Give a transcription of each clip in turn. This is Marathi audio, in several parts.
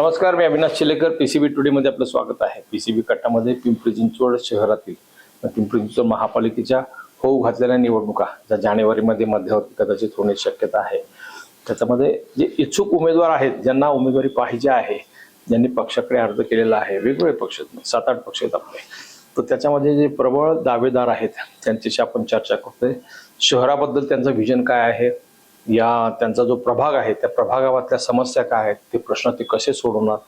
नमस्कार मी अविनाश चिलेकर. पीसीबी टुडे मध्ये आपलं स्वागत आहे. पीसीबी कट्टामध्ये पिंपरी चिंचवड शहरातील पिंपरी चिंचवड महापालिकेच्या होऊ घातलेल्या निवडणुका ज्या जानेवारीमध्ये मध्यवर्ती कदाचित होण्याची शक्यता आहे. त्याच्यामध्ये जे इच्छुक उमेदवार आहेत ज्यांना उमेदवारी पाहिजे आहे ज्यांनी पक्षाकडे अर्ज केलेला आहे वेगवेगळे पक्ष सात आठ पक्ष आहेत आपले. तर त्याच्यामध्ये जे प्रबळ दावेदार आहेत त्यांच्याशी आपण चर्चा करतोय. शहराबद्दल त्यांचं व्हिजन काय आहे? या त्यांचा जो प्रभाग आहे त्या प्रभागातल्या समस्या काय आहेत ते प्रश्न ते कसे सोडवणार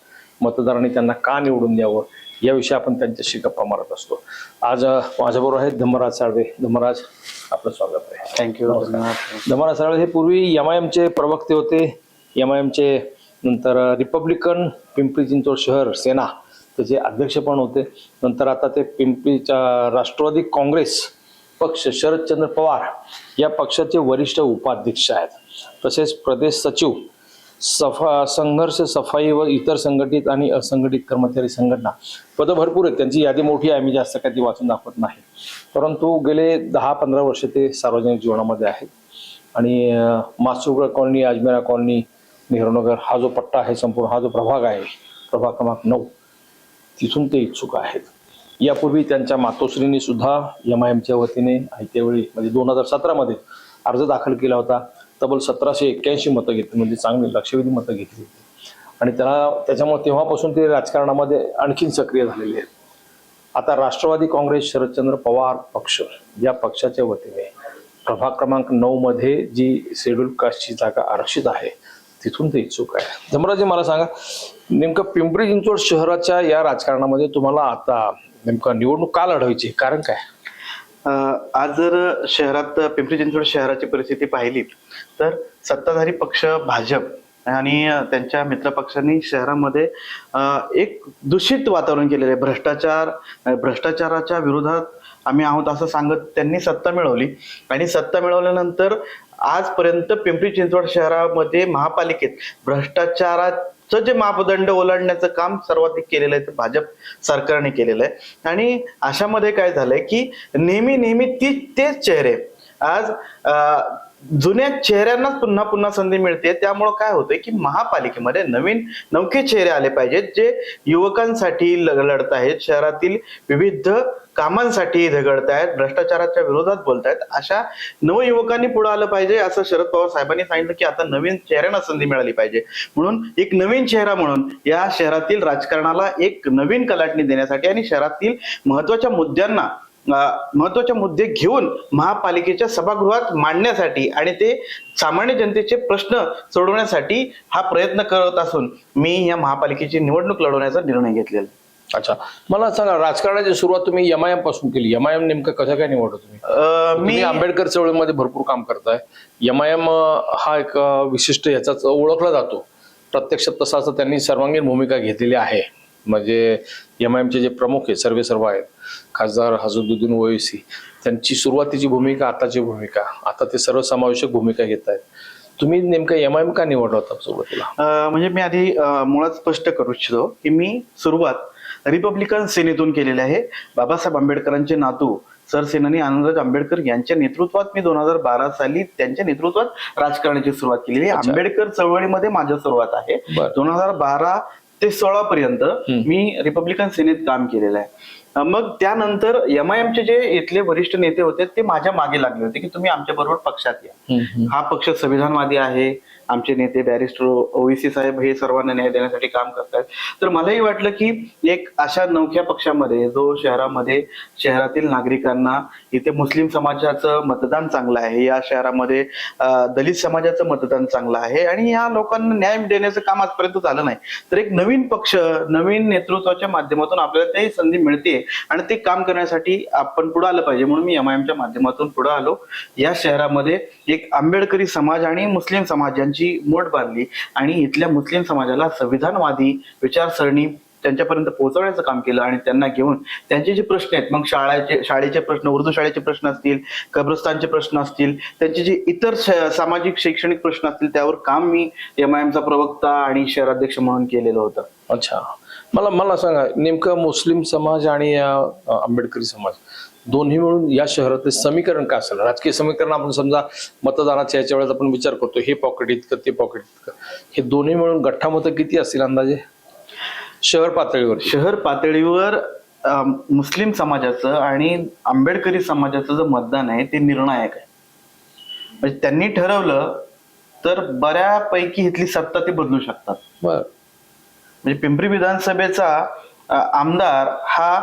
मतदारांनी त्यांना का निवडून द्यावं याविषयी आपण त्यांच्याशी गप्पा मारत असतो. आज माझ्याबरोबर आहेत धम्मराज साळवे. धम्मराज आपलं स्वागत आहे. थँक्यू धम्मराज साळवे हे पूर्वी एम आय एमचे प्रवक्ते होते. एम आय एमचे नंतर रिपब्लिकन पिंपरी चिंचवड शहर सेना त्याचे अध्यक्ष पण होते. नंतर आता ते पिंपरीच्या राष्ट्रवादी काँग्रेस पक्ष शरदचंद्र पवार या पक्षाचे वरिष्ठ उपाध्यक्ष आहेत. तसेच प्रदेश सचिव सफा संघर्ष सफाई व इतर संघटित आणि असंघटित कर्मचारी संघटना पदं भरपूर आहेत. त्यांची यादी मोठी आहे. मी जास्त काही ती वाचून दाखवत नाही. परंतु गेले दहा पंधरा वर्ष ते सार्वजनिक जीवनामध्ये आहेत. आणि अं, मासुगड कॉलनी अजमेरा कॉलनी नेहरूनगर हा जो पट्टा आहे संपूर्ण हा जो प्रभाग आहे प्रभाग क्रमांक नऊ तिथून ते इच्छुक आहेत. यापूर्वी त्यांच्या मातोश्रींनी सुद्धा एम आय एमच्या वतीने आयत्यावेळी म्हणजे दोन हजार सतरामध्ये अर्ज दाखल केला होता. तब्बल सतराशे एक्क्याऐंशी मतं घेतली म्हणजे चांगली लक्षवेधी मतं घेतली होती. आणि त्याला त्याच्यामुळे तेव्हापासून ते राजकारणामध्ये आणखीन सक्रिय झालेले आहेत. आता राष्ट्रवादी काँग्रेस शरदचंद्र पवार पक्ष या पक्षाच्या वतीने प्रभाग क्रमांक नऊ मध्ये जी शेड्यूल कास्टची जागा आरक्षित आहे तिथून ते इच्छुक आहे धमराजी मला सांगा नेमकं पिंपरी चिंचवड शहराच्या या राजकारणामध्ये तुम्हाला आता नेमकं निवडणूक का लढवायची? कारण काय? आज जर शहरात पिंपरी चिंचवड शहराची परिस्थिती पाहिली तर सत्ताधारी पक्ष भाजप आणि त्यांच्या मित्रपक्षांनी शहरामध्ये एक दूषित वातावरण केलेलं आहे. भ्रष्टाचार भ्रष्टाचाराच्या विरोधात आम्ही आहोत असं सांगत त्यांनी सत्ता मिळवली. आणि सत्ता मिळवल्यानंतर आजपर्यंत पिंपरी चिंचवड शहरामध्ये महापालिकेत भ्रष्टाचारात जे मापदंड ओलांडण्याचं काम सर्वाधिक केलेलं आहे ते भाजप सरकारने केलेलं आहे. आणि अशामध्ये काय झालंय की नेहमी नेहमी ती तेच चेहरे. आज जुन्या चेहऱ्यांनाच पुन्हा पुन्हा संधी मिळते. त्यामुळं काय होतंय की महापालिकेमध्ये नवीन नवखे चेहरे आले पाहिजेत जे युवकांसाठी लढत आहेत. शहरातील विविध कामांसाठी झगडत आहेत भ्रष्टाचाराच्या विरोधात बोलतायत अशा नवयुवकांनी पुढे आलं पाहिजे असं शरद पवार साहेबांनी सांगितलं की आता नवीन चेहऱ्यांना संधी मिळाली पाहिजे. म्हणून एक नवीन चेहरा म्हणून या शहरातील राजकारणाला एक नवीन कलाटणी देण्यासाठी आणि शहरातील महत्त्वाच्या मुद्द्यांना महत्त्वाचे मुद्दे घेऊन महापालिकेच्या सभागृहात मांडण्यासाठी आणि ते सामान्य जनतेचे प्रश्न सोडवण्यासाठी हा प्रयत्न करत असून मी या महापालिकेची निवडणूक लढवण्याचा निर्णय घेतलेला आहे. अच्छा. मला सांगा राजकारणाची सुरुवात तुम्ही एम आय एमपासून केली. एम आय एम नेमकं कसं काय निवडलं तुम्ही? मी आंबेडकर चळवळीमध्ये भरपूर काम करताय. एम आय एम हा एक विशिष्ट याचाच ओळखला जातो. प्रत्यक्षात तसा त्यांनी सर्वांगीण भूमिका घेतलेली आहे. म्हणजे एम आय एमचे जे प्रमुख आहेत सर्वे सर्व आहेत खासदार हजरुद्दीन ओवेसी त्यांची सुरुवातीची भूमिका आताची भूमिका आता ते सर्वसमावेशक भूमिका घेत आहेत. तुम्ही नेमकं एम आय एम का निवडला होता सुरुवातीला? म्हणजे मी आधी मुळात स्पष्ट करू इच्छितो की मी सुरुवात रिपब्लिकन सेनेतून केलेली आहे. बाबासाहेब आंबेडकरांचे नातू सरसेनानी आनंदराज आंबेडकर यांच्या नेतृत्वात मी दोन हजार बारा साली त्यांच्या नेतृत्वात राजकारणाची सुरुवात केलेली आहे. आंबेडकर चळवळीमध्ये माझ्या सुरुवात आहे. दोन हजार बारा ते सोळा पर्यंत मी रिपब्लिकन सेनेत काम केलेलं आहे. मग त्यानंतर एम आय एमचे जे इथले वरिष्ठ नेते होते ते माझ्या मागे लागले होते की तुम्ही आमच्या बरोबर पक्षात या. हा पक्ष संविधानवादी आहे. आमचे नेते बॅरिस्टर ओवीसी साहेब हे सर्वांना न्याय देण्यासाठी काम करतात तर मलाही वाटलं की एक अशा नवख्या पक्षामध्ये जो शहरामध्ये शहरातील नागरिकांना इथे मुस्लिम समाजाचं मतदान चांगलं आहे या शहरामध्ये दलित समाजाचं मतदान चांगलं आहे आणि या लोकांना न्याय देण्याचं काम आजपर्यंत झालं नाही. तर एक नवीन पक्ष नवीन नेतृत्वाच्या माध्यमातून आपल्याला ते संधी मिळते आणि ते काम करण्यासाठी आपण पुढे आलं पाहिजे. म्हणून मी एमआयएमच्या माध्यमातून पुढे आलो. या शहरामध्ये एक आंबेडकरी समाज आणि मुस्लिम समाज त्यांची मोठ बांधली आणि इथल्या मुस्लिम समाजाला संविधानवादी विचारसरणी त्यांच्यापर्यंत पोहोचवण्याचं काम केलं आणि त्यांना घेऊन त्यांचे जे प्रश्न आहेत मग शाळेचे शाळेचे प्रश्न उर्दू शाळेचे प्रश्न असतील कब्रस्तानचे प्रश्न असतील त्यांचे जे इतर सामाजिक शैक्षणिक प्रश्न असतील त्यावर काम मी एम आय एमचा प्रवक्ता आणि शहराध्यक्ष म्हणून केलेलं होतं. अच्छा. मला मला सांगा नेमकं मुस्लिम समाज आणि आंबेडकरी समाज दोन्ही मिळून या शहरातले समीकरण काय असेल? राजकीय समीकरण आपण समजा मतदानाच्या याच्या वेळेस आपण विचार करतो हे पॉकेट इतकं ते पॉकेट इतकं. हे दोन्ही मिळून गठ्ठा मतं किती असतील अंदाजे? शहर पातळीवर शहर पातळीवर मुस्लिम समाजाचं आणि आंबेडकरी समाजाचं जे मतदान आहे ते निर्णायक आहे. म्हणजे त्यांनी ठरवलं तर बऱ्यापैकी इथली सत्ता ते बदलू शकतात. म्हणजे पिंपरी विधानसभेचा आमदार हा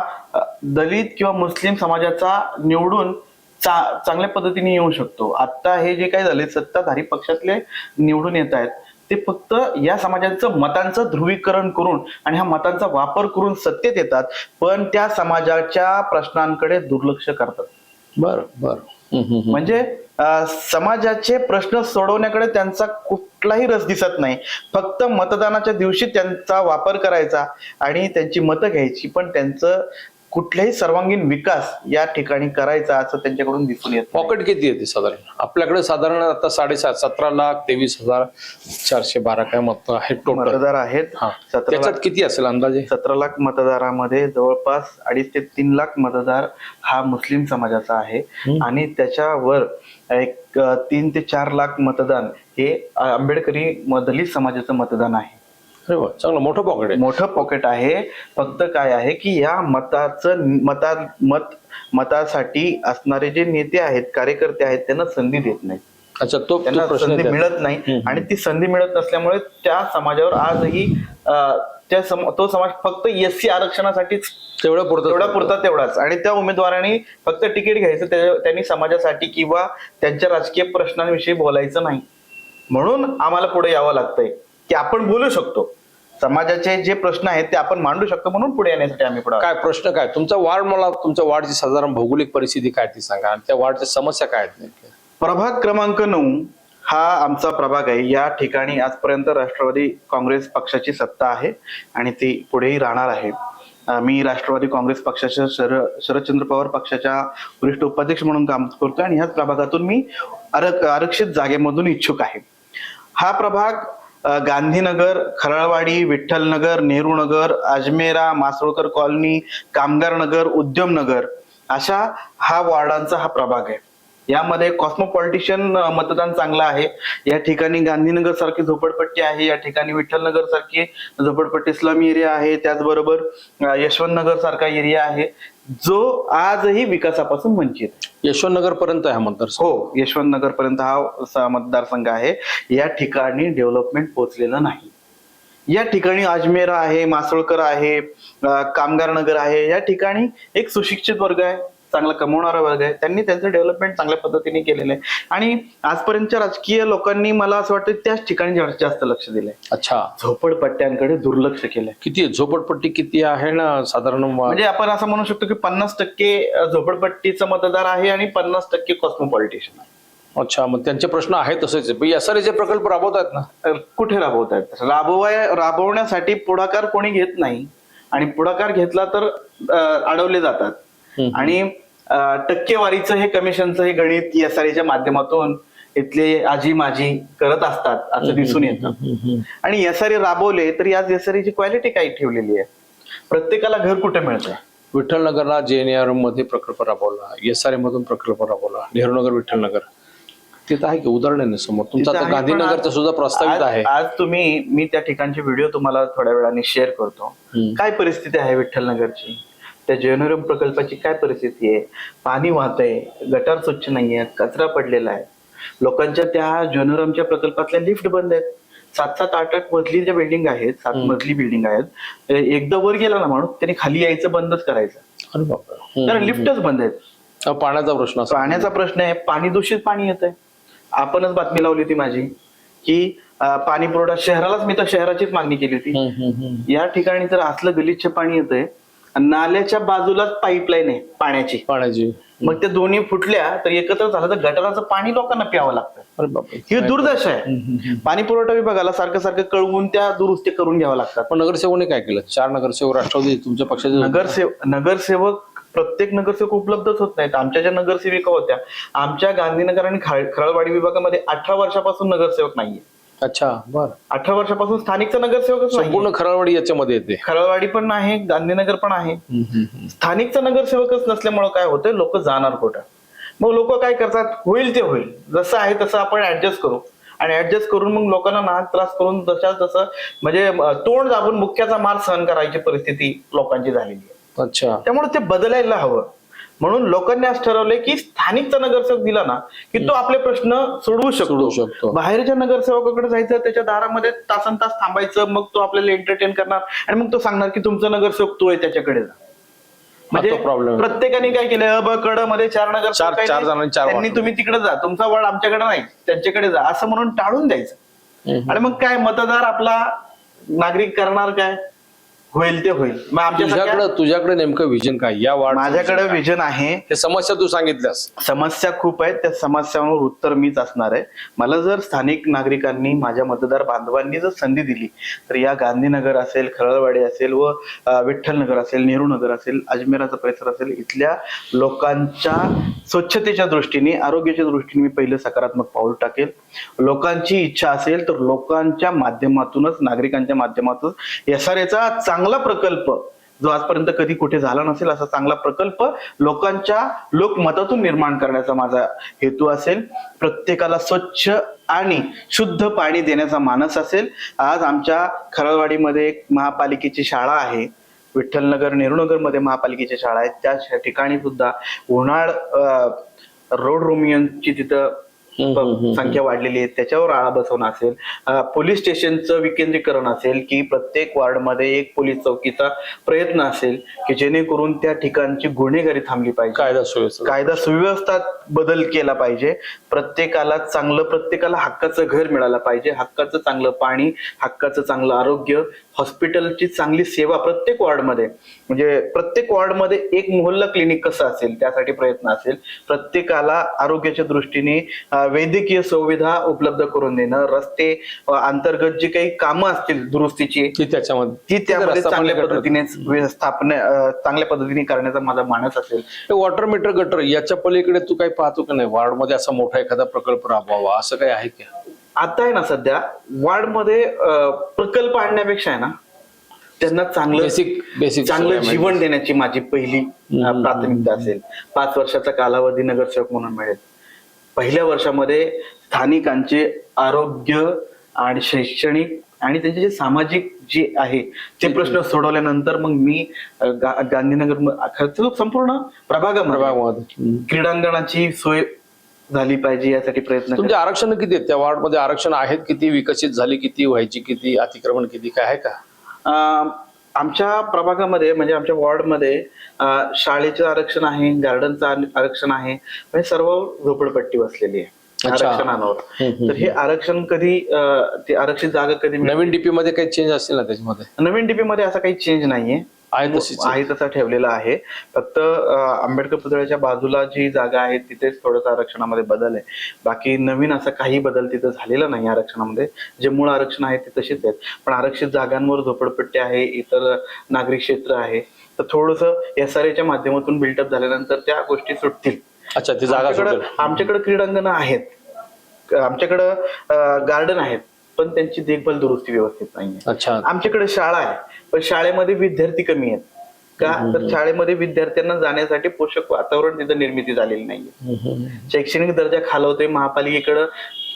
दलित किंवा मुस्लिम समाजाचा निवडून चा, चांगल्या पद्धतीने येऊ शकतो. आता हे जे काही झाले सत्ताधारी पक्षातले निवडून येत आहेत ते फक्त या समाजाचं मतांचं ध्रुवीकरण करून आणि ह्या मतांचा वापर करून सत्तेत येतात पण त्या समाजाच्या प्रश्नांकडे दुर्लक्ष करतात. बर बर. म्हणजे अं, समाजाचे प्रश्न सोडवण्याकडे त्यांचा कुठलाही रस दिसत नाही. फक्त मतदानाच्या दिवशी त्यांचा वापर करायचा आणि त्यांची मतं घ्यायची पण त्यांचं कुठल्याही सर्वांगीण विकास या ठिकाणी करायचा असं त्यांच्याकडून दिसून येत. पॉकेट किती येते साधारण? आपल्याकडे साधारण आता साडेसात सतरा लाख तेवीस हजार चारशे बारा काय मत आहेत टोटल मतदार आहेत. हा. सतरा त्याच्यात लाख किती असेल अंदाजे? सतरा लाख मतदारामध्ये जवळपास अडीच ते तीन लाख मतदार हा मुस्लिम समाजाचा आहे. आणि त्याच्यावर एक अ, तीन ते चार लाख मतदान हे अ, आंबेडकरी म- दलित समाजाचं मतदान आहे. चांगलं मोठं पॉकेट आहे. मोठं पॉकेट आहे. फक्त काय आहे की या मताचं मता मत मतासाठी असणारे जे नेते आहेत कार्यकर्ते आहेत त्यांना संधी देत नाहीत. अच्छा तो त्यांना संधी. मिळत नाही. आणि ती संधी मिळत नसल्यामुळे त्या समाजावर आजही त्या सम- तो समाज फक्त एस सी आरक्षणासाठीच तेवढ्या पुरतं तेवढा पुरता तेवढाच. आणि त्या उमेदवारांनी फक्त तिकीट घ्यायचं त्या- त्यांनी समाजासाठी किंवा त्यांच्या राजकीय प्रश्नांविषयी बोलायचं नाही. म्हणून आम्हाला पुढे यावं लागतंय. की आपण बोलू शकतो. समाजाचे जे प्रश्न आहेत ते आपण मांडू शकतो म्हणून पुढे येण्यासाठी आम्ही पुढे. काय प्रश्न काय? तुमचा वार्ड मला तुमच्या वार्डची साधारण भौगोलिक परिस्थिती काय ती सांगा आणि त्या वार्डच्या समस्या काय आहेत? प्रभाग क्रमांक नऊ हा आमचा प्रभाग आहे. या ठिकाणी आजपर्यंत राष्ट्रवादी काँग्रेस पक्षाची सत्ता आहे आणि ती पुढेही राहणार आहे. मी राष्ट्रवादी काँग्रेस पक्षाच्या शर शरदचंद्र पवार पक्षाच्या वरिष्ठ उपाध्यक्ष म्हणून काम करतोय आणि ह्याच प्रभागातून मी आरक आरक्षित जागेमधून इच्छुक आहे. हा प्रभाग गांधीनगर खराळवाडी विठ्ठलनगर नेहरू नगर अजमेरा मासोळकर कॉलनी कामगार नगर उद्यमनगर अशा हा वॉर्डांचा हा प्रभाग आहे. यामध्ये कॉस्मोपॉलिटिशियन मतदान चांगलं आहे. या ठिकाणी गांधीनगर सारखी झोपडपट्टी आहे या ठिकाणी विठ्ठलनगर सारखी झोपडपट्टी स्लम एरिया आहे त्याचबरोबर यशवंतनगर सारखा एरिया आहे जो आजही विकासापासून वंचित यशवंतनगर पर्यंत आहे मतदार हो यशवंतनगर पर्यंत हा मतदारसंघ आहे. या ठिकाणी डेव्हलपमेंट पोहोचलेलं नाही. या ठिकाणी अजमेर आहे मासोळकर आहे कामगार नगर आहे या ठिकाणी एक सुशिक्षित वर्ग आहे. चांगला कमवणारा वर्ग आहे. त्यांनी त्यांचं डेव्हलपमेंट चांगल्या पद्धतीने केलेलं आहे. आणि आजपर्यंतच्या राजकीय लोकांनी मला असं वाटतं त्याच ठिकाणी जा- जास्त लक्ष दिलंय. अच्छा. झोपडपट्ट्यांकडे दुर्लक्ष केलंय. किती झोपडपट्टी किती आहे ना साधारण म्हणजे आपण असं म्हणू शकतो की पन्नास टक्के झोपडपट्टीचा मतदार आहे आणि पन्नास टक्के कॉस्मोपॉलिटिशियन आहे. अच्छा मग त्यांचे प्रश्न आहेत तसेच. एसआरएचे प्रकल्प राबवत आहेत ना कुठे राबवत आहेत राबवाय राबवण्यासाठी पुढाकार कोणी घेत नाही. आणि पुढाकार घेतला तर अडवले जातात. आणि टक्केवारीचं हे कमिशनचं हे गणित एस च्या माध्यमातून इथले आजी माजी करत असतात असं दिसून येतं. आणि एस राबवले तर या एस ची क्वालिटी काही ठेवलेली आहे. प्रत्येकाला घर कुठे मिळतं विठ्ठलनगरला जेएनआरमध्ये प्रकल्प राबवला एसआरए मधून प्रकल्प राबवला नेहरूनगर विठ्ठलनगर. तिथं आहे की उदाहरण समोर? तुमचं गांधीनगरचं सुद्धा प्रस्तावित आहे. आज तुम्ही मी त्या ठिकाणचे व्हिडिओ तुम्हाला थोड्या वेळाने शेअर करतो. काय परिस्थिती आहे विठ्ठलनगरची? त्या जैनोरम प्रकल्पाची काय परिस्थिती आहे? पाणी वाहतंय गटार स्वच्छ नाहीये कचरा पडलेला आहे. लोकांच्या त्या जनोरमच्या प्रकल्पातल्या लिफ्ट बंद आहेत. सात सात आठ आठ मजली ज्या बिल्डिंग आहेत सात मजली बिल्डिंग आहेत एकदा वर गेला ना माणूस त्याने खाली यायचं बंदच करायचं. तर लिफ्टच बंद आहेत. पाण्याचा प्रश्न पाण्याचा प्रश्न आहे पाणी दूषित पाणी येत आहे. आपणच बातमी लावली होती माझी की पाणी पुरवठा शहरालाच मी तर शहराचीच मागणी केली होती. या ठिकाणी जर असलं गलिच्छ पाणी येतंय नाल्याच्या बाजूलाच पाईपलाईन आहे पाण्याची. पाण्याची. मग ते दोन्ही फुटल्या तर एकत्र झालं तर गटाराचं पाणी लोकांना प्यावं लागतं. ही दुर्दशा आहे. पाणी पुरवठा विभागाला सारखं सारखं कळवून त्या दुरुस्ती करून घ्याव्या लागतात. पण नगरसेवकांनी काय केलं? चार नगरसेवक राष्ट्रवादी तुमच्या पक्षाचे नगरसेवक नगरसेवक प्रत्येक नगरसेवक उपलब्धच होत नाहीत. आमच्या ज्या नगरसेविका होत्या आमच्या गांधीनगर आणि खाळ- खराळवाडी विभागामध्ये अठरा वर्षापासून नगरसेवक नाहीये. अच्छा बर. अठरा वर्षापासून स्थानिकचा नगरसेवकच नाही संपूर्ण खराळवाडी याच्यामध्ये येते. खराळवाडी पण आहे गांधीनगर पण आहे. स्थानिकचा नगरसेवकच नसल्यामुळे काय होतंय लोक जाणार कुठं मग लोक काय करतात होईल ते होईल. जसं आहे तसं आपण ऍडजस्ट करू. आणि ऍडजस्ट करून मग लोकांना नाहक त्रास करून जशा तसं म्हणजे अं, तोंड दाबून मुख्याचा मार सहन करायची परिस्थिती लोकांची झालेली आहे. अच्छा. त्यामुळे ते बदलायला हवं. म्हणून लोकांनी आज ठरवलंय की स्थानिकचा नगरसेवक दिला ना की तो आपले प्रश्न सोडवू शकतो. बाहेरच्या नगरसेवकाकडे जायचं त्याच्या दारामध्ये तासन तास थांबायचं मग तो आपल्याला एंटरटेन करणार आणि मग तो सांगणार की तुमचा नगरसेवक तो आहे त्याच्याकडे जा. म्हणजे आहे. प्रत्येकाने काय केलं अ ब कडमध्ये चार नगर चार- चार जणांनी चार त्यांनी. तुम्ही तिकडे जा. तुमचा वार्ड आमच्याकडे नाही. त्यांच्याकडे जा. असं म्हणून टाळून द्यायचं. आणि मग काय? मतदार आपला नागरिक करणार काय? होईल ते होईल. मग तुझ्याकडे तुझ्याकडे नेमकं विजन काय? या वार्ड माझ्याकडे विजन आहे. हे समस्या तू सांगितल्यास. समस्या खूप आहेत. त्या समस्यांवर उत्तर मीच असणार आहे. मला जर स्थानिक नागरिकांनी माझ्या मतदार बांधवांनी जर संधी दिली तर या गांधीनगर असेल खरळवाडी असेल व विठ्ठलनगर असेल नेहरू नगर असेल अजमेराचा परिसर असेल इथल्या लोकांच्या स्वच्छतेच्या दृष्टीने आरोग्याच्या दृष्टीने मी पहिलं सकारात्मक पाऊल टाकेल. लोकांची इच्छा असेल तर लोकांच्या माध्यमातूनच नागरिकांच्या माध्यमातून एस आर एचा चांगला प्रकल्प जो आजपर्यंत कधी कुठे झाला नसेल असा चांगला प्रकल्प लोकांच्या लोकमतातून निर्माण करण्याचा माझा हेतू असेल. प्रत्येकाला स्वच्छ आणि शुद्ध पाणी देण्याचा मानस असेल. आज आमच्या खरळवाडीमध्ये एक महापालिकेची शाळा आहे. विठ्ठलनगर नेहरूनगरमध्ये महापालिकेची शाळा आहे. त्या श- ठिकाणी सुद्धा उन्हाळ रोड रोमियनची तिथं संख्या वाढलेली आहे. त्याच्यावर आळा बसवणं असेल पोलीस स्टेशनचं विकेंद्रीकरण असेल की प्रत्येक वॉर्डमध्ये एक पोलीस चौकीचा प्रयत्न असेल की जेणेकरून त्या ठिकाणची गुन्हेगारी थांबली पाहिजे. कायदा सुव्यवस्था. कायदा सुव्यवस्था बदल केला पाहिजे. प्रत्येकाला चांगलं प्रत्येकाला हक्काचं घर मिळालं पाहिजे. हक्काचं चांगलं पाणी हक्काचं चांगलं आरोग्य हॉस्पिटलची चांगली सेवा प्रत्येक वॉर्डमध्ये म्हणजे प्रत्येक वॉर्डमध्ये एक मोहल्ला क्लिनिक कसं असेल त्यासाठी प्रयत्न असेल प्रत्येकाला आरोग्याच्या दृष्टीने वैद्यकीय सुविधा उपलब्ध करून देणं रस्ते अंतर्गत जी काही कामं असतील दुरुस्तीची की त्याच्यामध्ये ती त्यामध्ये चांगल्या. पद्धतीने व्यवस्थापन अं, चांगल्या पद्धतीने करण्याचा माझा मानस असेल. वॉटर मीटर गटर याच्या पलीकडे तू काही पाहतो का नाही? वार्डमध्ये असा मोठा एखादा प्रकल्प राबवावा असं काही आहे का? आता आहे ना सध्या वार्डमध्ये प्रकल्प आणण्यापेक्षा आहे ना त्यांना चांगलं बेसिक बेसिक चांगलं जीवन देण्याची माझी पहिली प्राथमिकता असेल. पाच वर्षाचा कालावधी नगरसेवक म्हणून मिळेल. पहिल्या वर्षामध्ये स्थानिकांचे आरोग्य आणि शैक्षणिक आणि त्यांचे जे सामाजिक जे आहे ते प्रश्न सोडवल्यानंतर मग मी गांधीनगर खर्च संपूर्ण प्रभागामध्ये क्रीडांगणाची सोय झाली पाहिजे यासाठी प्रयत्न तुमचे आरक्षण किती आहेत? त्या वार्डमध्ये आरक्षण आहेत किती? विकसित झाली किती? व्हायची किती? अतिक्रमण किती? काय आहे का? आमच्या प्रभागामध्ये म्हणजे आमच्या वॉर्डमध्ये शाळेचं आरक्षण आहे गार्डनचं आर- आरक्षण आहे. म्हणजे सर्व झोपडपट्टी बसलेली आहे. आरक्षणांवर. तर हे आरक्षण कधी ते आरक्षित जागा कधी? नवीन डीपी मध्ये काही चेंज असतील ना त्याच्यामध्ये? नवीन डीपी मध्ये असा काही चेंज नाहीये. आहे तशीच आहे. आहे तसा ठेवलेला आहे. फक्त अं, आंबेडकर पुतळ्याच्या बाजूला जी जागा आहे तिथेच थोडंसं आरक्षणामध्ये बदल आहे. बाकी नवीन असा काही बदल तिथं झालेला नाही आरक्षणामध्ये. जे मूळ आरक्षण आहे ते तसेच आहेत. पण आरक्षित जागांवर झोपडपट्टी आहे इतर नागरिक क्षेत्र आहे. तर थोडस एस आर एच्या माध्यमातून बिल्टअप झाल्यानंतर त्या गोष्टी सुटतील. अच्छा ती जागा आमच्याकडं सुटेल. आमच्याकडे क्रीडांगण आहेत. आमच्याकडं गार्डन आहेत. पण त्यांची देखभाल दुरुस्ती व्यवस्थित अच्छा. आमच्याकडे शाळा आहे पण शाळेमध्ये विद्यार्थी कमी आहेत. का? तर शाळेमध्ये विद्यार्थ्यांना जाण्यासाठी पोषक वातावरण तिथं निर्मिती झालेली नाहीये. शैक्षणिक दर्जा खालवतोय महापालिकेकडे.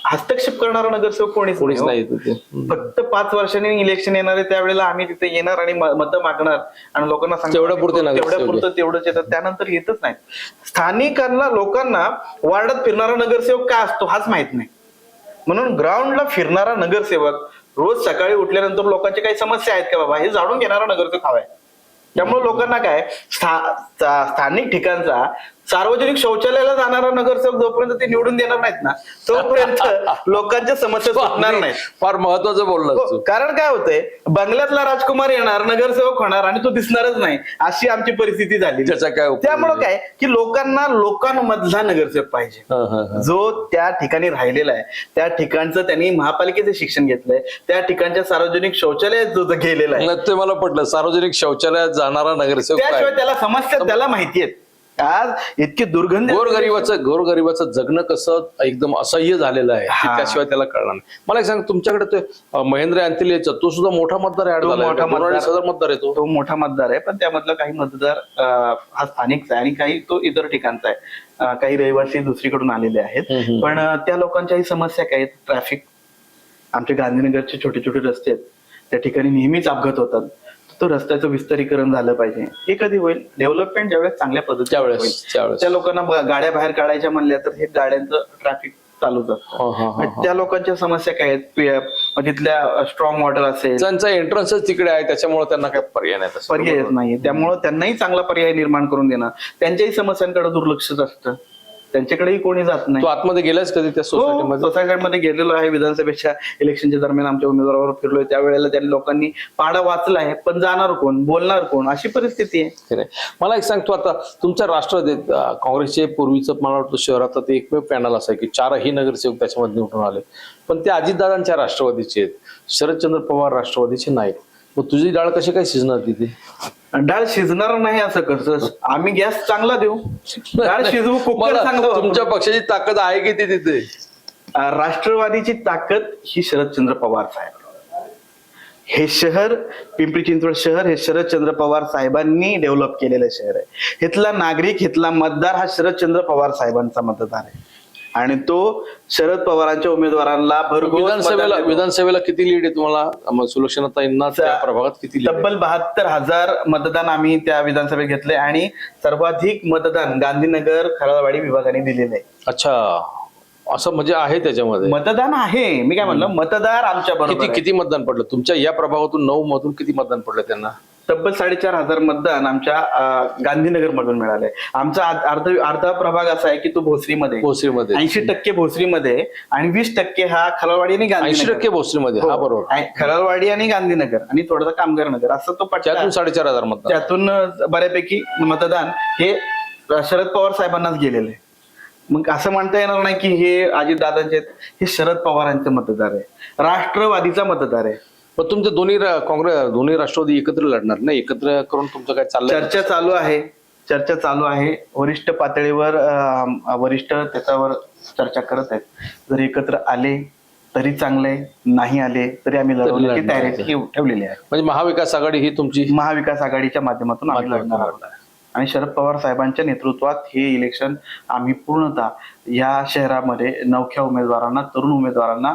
हस्तक्षेप करणारा नगरसेवक कोणीच कोणीच नाही नाही हो. फक्त पाच वर्षांनी इलेक्शन येणार आहे त्यावेळेला आम्ही तिथे येणार आणि मतं मागणार आणि लोकांना सांगणार. तेवढ्या पुरतं तेवढंच येतात. त्यानंतर येतच नाही स्थानिकांना लोकांना वार्डात फिरणारा नगरसेवक काय असतो हाच माहीत नाही. म्हणून ग्राउंडला फिरणारा नगरसेवक रोज सकाळी उठल्यानंतर लोकांच्या काही समस्या आहेत का बाबा? हे जाणून घेणारा नगरसेवक हवाय त्यामुळे लोकांना काय? स्था- स्थानिक ठिकाणचा सार्वजनिक शौचालयाला जाणारा नगरसेवक जोपर्यंत ते निवडून देणार नाहीत ना तोपर्यंत लोकांच्या समस्या सुटणार नाहीत. फार महत्वाचं बोललं हो, कारण काय होतंय बंगल्यातला राजकुमार येणार नगरसेवक होणार आणि तो दिसणारच नाही अशी आमची परिस्थिती झाली. त्याचा काय त्यामुळं काय की लोकांना लोकांमधला नगरसेवक पाहिजे. जो त्या ठिकाणी राहिलेला आहे त्या ठिकाणचं त्यांनी महापालिकेचं शिक्षण घेतलंय त्या ठिकाणच्या सार्वजनिक शौचालयात जो गेलेला आहे. नाही, ते मला पटलं सार्वजनिक शौचालयात जाणारा नगरसेवक त्याशिवाय त्याला समस्या त्याला माहिती आहेत. आज इतकी दुर्गंध गोरगरिबाचं गोरगरिबाचं जगणं कसं एकदम असह्य झालेलं आहे त्याशिवाय त्याला कळणार नाही. मला एक सांग तुमच्याकडे ते महेंद्र अंतिलेचा तो सुद्धा मोठा मतदार अडीच मतदार- आहे तो. तो मोठा मतदार आहे पण त्यामधला काही मतदार हा स्थानिकचा आहे आणि काही तो इतर ठिकाणचा आहे. काही रहिवासी दुसरीकडून आलेले आहेत. पण त्या लोकांच्याही समस्या काय आहेत? ट्रॅफिक. आमचे गांधीनगरचे छोटे छोटे रस्ते आहेत. त्या ठिकाणी नेहमीच अपघात होतात. तो रस्त्याचं विस्तारीकरण झालं पाहिजे. हे कधी होईल? डेव्हलपमेंट ज्यावेळेस चांगल्या पद्धतीने होईल. त्यावेळेस त्या लोकांना ब- गाड्या बाहेर काढायच्या म्हणल्या तर हे गाड्यांचं ट्रॅफिक चालूच हा, हा, हा, असतं त्या लोकांच्या समस्या काय आहेत? पे- तिथल्या स्ट्रॉंग वॉटर असेल. त्यांचा एंट्रन्सच तिकडे आहे त्याच्यामुळे त्यांना काही पर्याय नाही तसं. पर्यायच नाही त्यामुळं त्यांनाही चांगला पर्याय निर्माण करून देणं. त्यांच्याही समस्यांकडे दुर्लक्षच असतं. त्यांच्याकडेही कोणी जात नाही. तू आतमध्ये गेलास कधी त्या हो सोसायटीमध्ये सोसायटीमध्ये गेलेलो आहे विधानसभेच्या इलेक्शनच्या दरम्यान आमच्या उमेदवारावर फिरलोय. त्यावेळेला त्या लोकांनी पाडा वाचलाय पण जाणार कोण बोलणार कोण अशी परिस्थिती आहे. आहे. मला एक सांगतो आता तुमच्या राष्ट्रवादी अं, काँग्रेसचे पूर्वीचं मला वाटतं शहरात ते एकमेव पॅनल असं आहे की चारही नगरसेवक त्याच्यामध्ये निवडून आले. पण ते अजितदादांच्या राष्ट्रवादीचे आहेत. शरदचंद्र पवार राष्ट्रवादीचे नाहीत. मग तुझी डाळ कशी काय शिजणार तिथे? डाळ शिजणार नाही असं कसं? आम्ही गॅस चांगला देऊ. डाळ शिजवू कुकर चांगलं वापरू. तुमच्या पक्षाची ताकद आहे किती तिथे? अं, राष्ट्रवादीची ताकद ही शरदचंद्र पवार साहेब. हे शहर पिंपरी चिंचवड शहर हे शरदचंद्र पवार साहेबांनी डेव्हलप केलेलं शहर आहे. इथला नागरिक इथला मतदार हा शरदचंद्र पवार साहेबांचा मतदार आहे. आणि तो शरद पवारांच्या उमेदवारांना विधानसभेला. विधानसभेला किती लीड आहे तुम्हाला? सुलक्षणाताईंना त्या प्रभागात किती लीड तब्बल बहात्तर हजार मतदान आम्ही त्या विधानसभेत घेतले आणि सर्वाधिक मतदान गांधीनगर खराळवाडी विभागाने दिलेले आहे. अच्छा. असं म्हणजे आहे त्याच्यामध्ये. मतदान आहे. मी काय म्हणलं मतदार आमच्या किती बरोबर आहे. किती मतदान पडलं? तुमच्या या प्रभागातून नऊ मधून किती मतदान पडलं त्यांना? तब्बल साडेचार हजार मतदान आमच्या गांधीनगर मधून मिळाले आमचा आ- अर्ध अर्धा प्रभाग असा आहे की तो भोसरीमध्ये. भोसरीमध्ये. ऐंशी टक्के भोसरीमध्ये आहे आणि वीस टक्के हा खरळवाडी आणि ऐंशी गांधीनगर टक्के भोसरीमध्ये. हा बरोबर. आहे. खरळवाडी आणि गांधीनगर आणि थोडासा कामगार नगर. असं तो पट्टा त्यातून साडेचार हजार मतदान. त्यातून अं, बऱ्यापैकी मतदान हे शरद पवार साहेबांनाच गेलेलं आहे. मग असं म्हणता येणार नाही की हे अजितदादांचे आहेत. हे शरद पवारांचे मतदार आहे. राष्ट्रवादीचा मतदार आहे. पण तुमचे दोन्ही रा- काँग्रेस दोन्ही राष्ट्रवादी एकत्र लढणार नाही एकत्र करून तुमचं काय चाललंय? चर्चा चालू आहे. चर्चा चालू आहे. वरिष्ठ पातळीवर अं, वरिष्ठ त्याच्यावर चर्चा करत आहेत. जर एकत्र आले तरी चांगले नाही आले तरी आम्ही लढवण्याची लढणार. तयारी ठेव- ठेवलेली आहे. म्हणजे महाविकास आघाडी ही तुमची? महाविकास आघाडीच्या माध्यमातून आम्ही लढणार आहोत. आणि शरद पवार साहेबांच्या नेतृत्वात हे इलेक्शन आम्ही पूर्णतः या शहरामध्ये नवख्या उमेदवारांना तरुण उमेदवारांना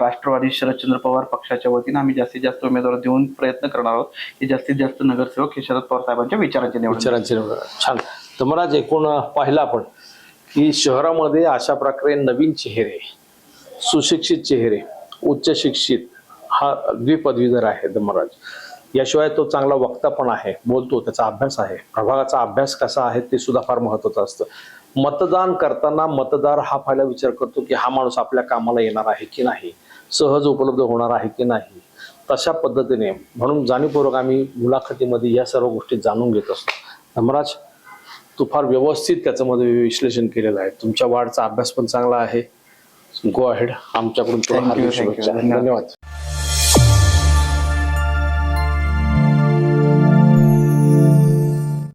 राष्ट्रवादी शरदचंद्र पवार पक्षाच्या वतीने आम्ही जास्तीत जास्त उमेदवार देऊन प्रयत्न करणार आहोत. की जास्तीत जास्त नगरसेवक हे शरद पवार साहेबांच्या विचारांचे निवड विचारांची निवड. छान. तर एकूण पाहिलं आपण की शहरामध्ये अशा प्रकारे नवीन चेहरे सुशिक्षित चेहरे उच्च शिक्षित हा द्विपदवीधर आहे धर्मराज याशिवाय तो चांगला वक्ता पण आहे बोलतो त्याचा अभ्यास आहे. प्रभागाचा अभ्यास कसा आहे ते सुद्धा फार महत्वाचं असतं. मतदान करताना मतदार हा पहिला विचार करतो की हा माणूस आपल्या कामाला येणार आहे की नाही सहज उपलब्ध होणार आहे की नाही? तशा पद्धतीने म्हणून जाणीवपूर्वक आम्ही मुलाखतीमध्ये या सर्व गोष्टी जाणून घेत असतो. धर्मराज तू फार व्यवस्थित त्याच्यामध्ये विश्लेषण केलेलं आहे. तुमच्या वाढचा अभ्यास पण चांगला आहे. गो अहेड आमच्याकडून. धन्यवाद.